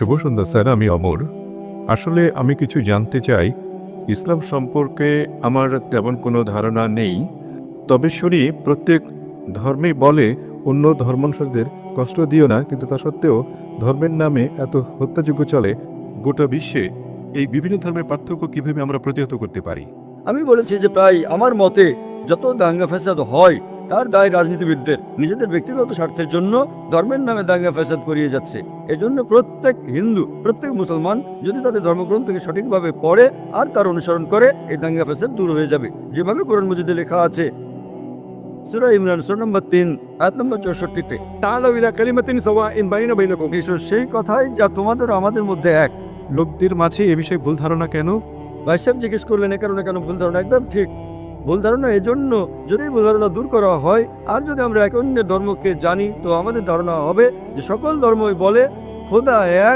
শুভ সন্ধ্যা, sir. আমি অমর। আসলে আমি কিছু জানতে চাই। ইসলাম সম্পর্কে আমার তেমন কোনো ধারণা নেই। তবে শুনি, প্রত্যেক ধর্মেই বলে, অন্য ধর্মানুসারীদের কষ্ট দিও না, কিন্তু তা সত্ত্বেও ধর্মের নামে এত হত্যাযোগ্য চলে গোটা বিশ্বে। এই বিভিন্ন ধর্মের পার্থক্য কীভাবে আমরা প্রতিহত করতে পারি? আমি বলেছি যে প্রায় আমার মতে যত দাঙ্গা ফ্যাসাদ হয় তার দায় রাজনীতিবিদদের। নিজেদের ব্যক্তিগত স্বার্থের জন্য ধর্মের নামে দাঙ্গা ফ্যাসাদ করিয়ে যাচ্ছে। এজন্য প্রত্যেক হিন্দু প্রত্যেক মুসলমান যদি তাদের ধর্মগ্রন্থকে সঠিকভাবে পড়ে আর তার অনুসরণ করে এই দাঙ্গা ফ্যাসাদ দূর হয়ে যাবে। যেভাবে কোরআন মজিদে লেখা আছে ইমরান নম্বর তিন নম্বর চৌষট্টিতে কালিমাতিন বাইনা সেই কথাই যা তোমাদের আমাদের মধ্যে এক। লোকদের এ বিষয়ে ভুল ধারণা কেন? ভাই জিজ্ঞেস করলেন এ কেন ভুল ধারণা? একদম ঠিক। ভুল ধারণা এজন্য যদি ভুল ধারণা দূর করা হয়, আর যদি আমরা এক অন্যের ধর্মকে জানি, তো আমাদের ধারণা হবে যে সকল ধর্মই বলে, খোদা এক